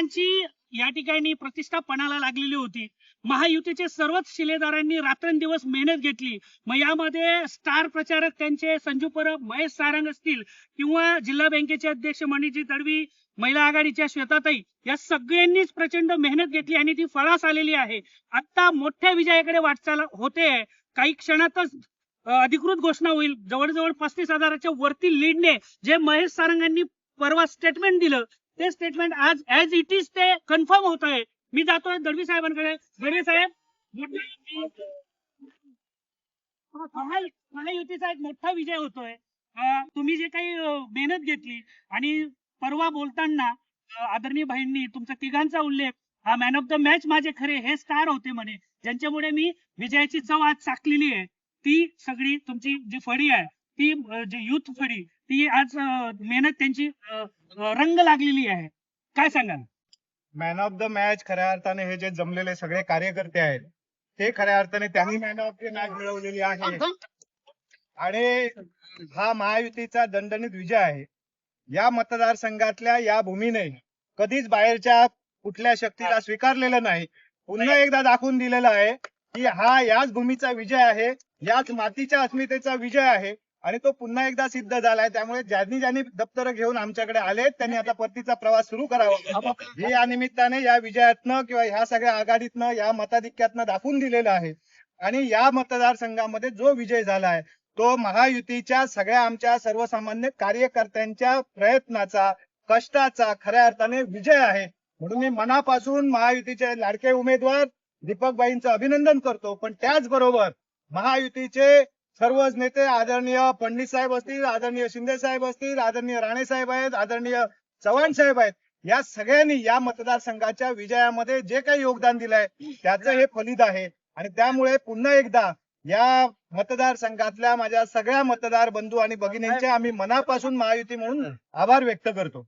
शिलेदारांची या ठिकाणी प्रतिष्ठा पणाला लागलेली होती. महायुतीचे सर्वच शिलेदारांनी रात्रंदिवस मेहनत घेतली. मग यामध्ये स्टार प्रचारक त्यांचे संजू परब महेश सारंग असतील किंवा जिल्हा बँकेचे अध्यक्ष मणिजी तडवी महिला आघाडीच्या श्वेताताई या सगळ्यांनीच प्रचंड मेहनत घेतली आणि ती फळास आलेली आहे. आता मोठ्या विजयाकडे वाटचाल होते. काही क्षणातच अधिकृत घोषणा होईल. जवळजवळ पस्तीस हजाराच्या वरती लीडने जे महेश सारंगांनी परवा स्टेटमेंट दिलं ते स्टेटमेंट आज ऍज इट इज ते कन्फर्म होत आहे मी जातोय दळवी साहेबांकडे. दळवी साहेब महायुतीचा एक मोठा विजय होतोय. तुम्ही जे काही मेहनत घेतली आणि परवा बोलताना आदरणीय भाईंनी तुमचा तिघांचा उल्लेख हा मॅन ऑफ द मॅच माझे खरे हे स्टार होते म्हणे. ज्यांच्यामुळे मी विजयाची चव आज चाकलेली आहे. ती सगळी तुमची जी फळी आहे ती जी युथ फळी ती आज मेहनत त्यांची रंग लागलेली आहे. काय सांगाल? मॅन ऑफ द मॅच खऱ्या अर्थाने हे जे जमलेले सगळे कार्यकर्ते आहेत ते खऱ्या अर्थाने त्यांनी मॅन ऑफ द मॅच मिळवलेली आहे. आणि हा महायुतीचा दणदणीत विजय आहे. या मतदारसंघातल्या या भूमीने कधीच बाहेरच्या कुठल्या शक्तीला स्वीकारलेलं नाही. पुन्हा एकदा दाखवून दिलेलं आहे की हा याच भूमीचा विजय आहे याच मातीच्या अस्मितेचा विजय आहे. आणि तो पुन्हा एकदा सिद्ध झालाय. त्यामुळे ज्यांनी ज्यांनी दप्तर घेऊन आमच्याकडे आले त्यांनी आता परतीचा प्रवास सुरू करावा. हे या निमित्ताने या विजयातनं किंवा ह्या सगळ्या आघाडीतनं या मताधिक्यातनं दाखवून दिलेलं आहे. आणि या मतदारसंघामध्ये जो विजय झालाय तो महायुतीच्या सगळ्या आमच्या सर्वसामान्य कार्यकर्त्यांच्या प्रयत्नाचा कष्टाचा खऱ्या अर्थाने विजय आहे. म्हणून मी मनापासून महायुतीचे लाडके उमेदवार दीपकबाईंचं अभिनंदन करतो. पण त्याचबरोबर महायुतीचे सर्वच नेते आदरणीय पंडित साहेब असतील आदरणीय शिंदे साहेब असतील आदरणीय राणे साहेब आहेत आदरणीय चव्हाण साहेब आहेत या सगळ्यांनी या मतदारसंघाच्या विजयामध्ये जे काही योगदान दिलंय त्याचं हे फलित आहे. आणि त्यामुळे पुन्हा एकदा या मतदारसंघातल्या माझ्या सगळ्या मतदार बंधू आणि भगिनींचे आम्ही मनापासून महायुती म्हणून आभार व्यक्त करतो.